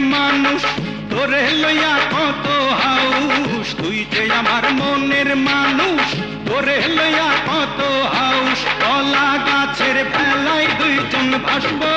মানুষ তোরে লইয়া কত হাউস। তুই যে আমার মনের মানুষ তোরে লইয়া কত হাউস। কলা গাছের ভেলায় দুইজন ভাসব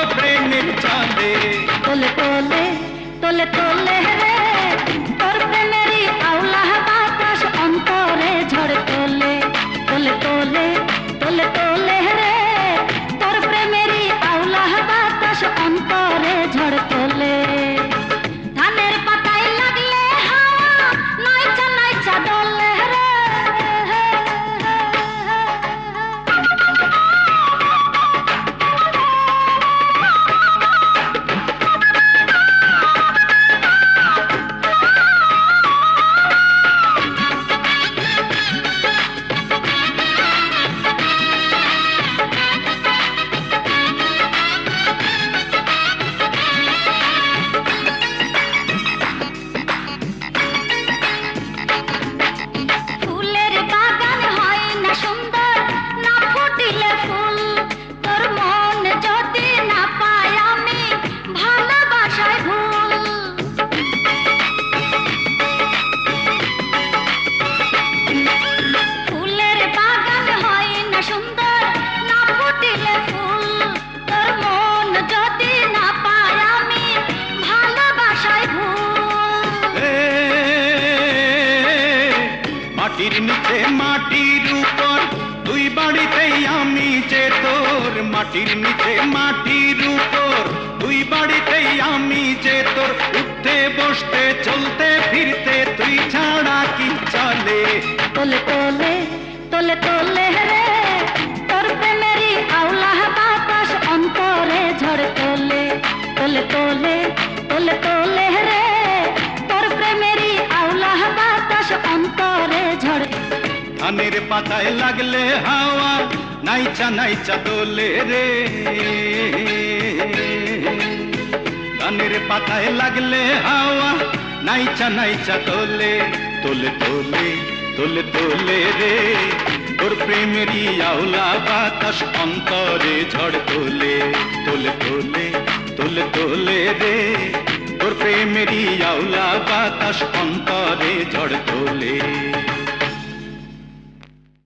মাটির নিচে মাটির উপর, দুই বাড়িতেই আমি যে তোর, মাটির নিচে মাটির উপর, দুই বাড়িতেই আমি যে তোর, উঠতে বসতে চলতে ফিরতে তুই ছাড়া কি চলে? তোলে তোলে তোলে তোলে ধানের পাতায় লাগলে হাওয়া, নাইচা নাইচা দোলে রে। ধানের পাতায় লাগলে হাওয়া, নাইচা নাইচা দোলে তোলে তোলে তোলে তোলে রে। তোর প্রেমেরই আওলা বাতাস অন্তরে ঝড় তোলে তোলে তোলে তোলে তোলে রে। তোর প্রেমেরই আওলা বাতাস অন্তরে ঝড় তোলে।